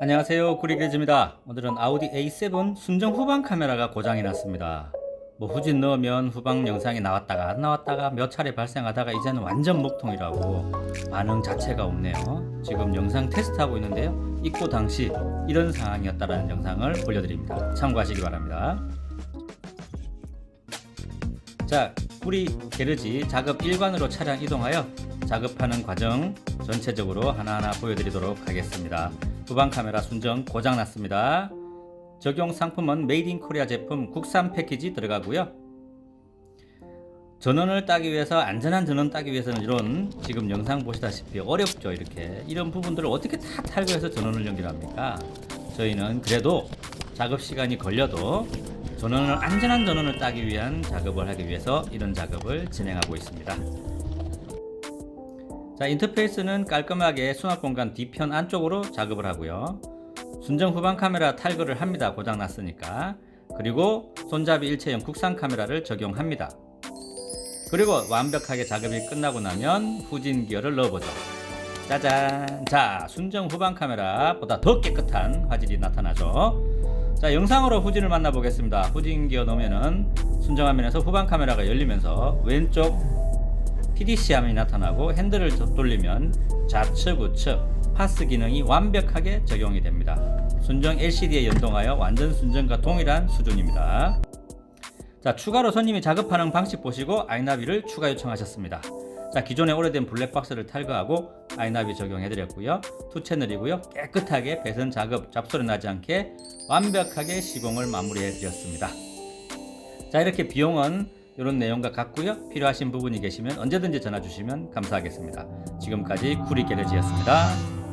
안녕하세요. 구리게즈입니다. 오늘은 아우디 A7 순정 후방 카메라가 고장이 났습니다. 뭐 후진 넣으면 후방 영상이 나왔다가 안 나왔다가 몇 차례 발생하다가 이제는 완전 먹통이라고 반응 자체가 없네요. 지금 영상 테스트하고 있는데요. 입고 당시 이런 상황이었다라는 영상을 올려드립니다. 참고하시기 바랍니다. 자 우리 게르지 작업 일관으로 차량 이동하여 작업하는 과정 전체적으로 하나하나 보여드리도록 하겠습니다 후방 카메라 순정 고장 났습니다. 적용 상품은 메이드 인 코리아 제품 국산 패키지 들어가고요. 전원을 따기 위해서 안전한 전원 따기 위해서는 이런 지금 영상 보시다시피 어렵죠 이렇게 이런 부분들을 어떻게 다 탈거해서 전원을 연결합니까? 저희는 그래도 작업 시간이 걸려도 전원을 안전한 전원을 따기 위한 작업을 하기 위해서 이런 작업을 진행하고 있습니다. 자, 인터페이스는 깔끔하게 수납 공간 뒤편 안쪽으로 작업을 하고요. 순정 후방 카메라 탈거를 합니다. 고장 났으니까. 그리고 손잡이 일체형 국산 카메라를 적용합니다. 그리고 완벽하게 작업이 끝나고 나면 후진 기어를 넣어보죠. 짜잔! 자, 순정 후방 카메라보다 더 깨끗한 화질이 나타나죠. 자, 영상으로 후진을 만나보겠습니다. 후진 기어 넣으면은 순정 화면에서 후방 카메라가 열리면서 왼쪽 PDC 화면이 나타나고 핸들을 돌리면 좌측 우측 파스 기능이 완벽하게 적용이 됩니다. 순정 LCD에 연동하여 완전 순정과 동일한 수준입니다. 자, 추가로 손님이 작업하는 방식 보시고 아이나비를 추가 요청하셨습니다. 자, 기존의 오래된 블랙박스를 탈거하고 아이나비 적용해 드렸고요. 투 채널이고요. 깨끗하게 배선 작업 잡소리 나지 않게 완벽하게 시공을 마무리해 드렸습니다. 자, 이렇게 비용은 이런 내용과 같고요. 필요하신 부분이 계시면 언제든지 전화 주시면 감사하겠습니다. 지금까지 구리 게레지였습니다.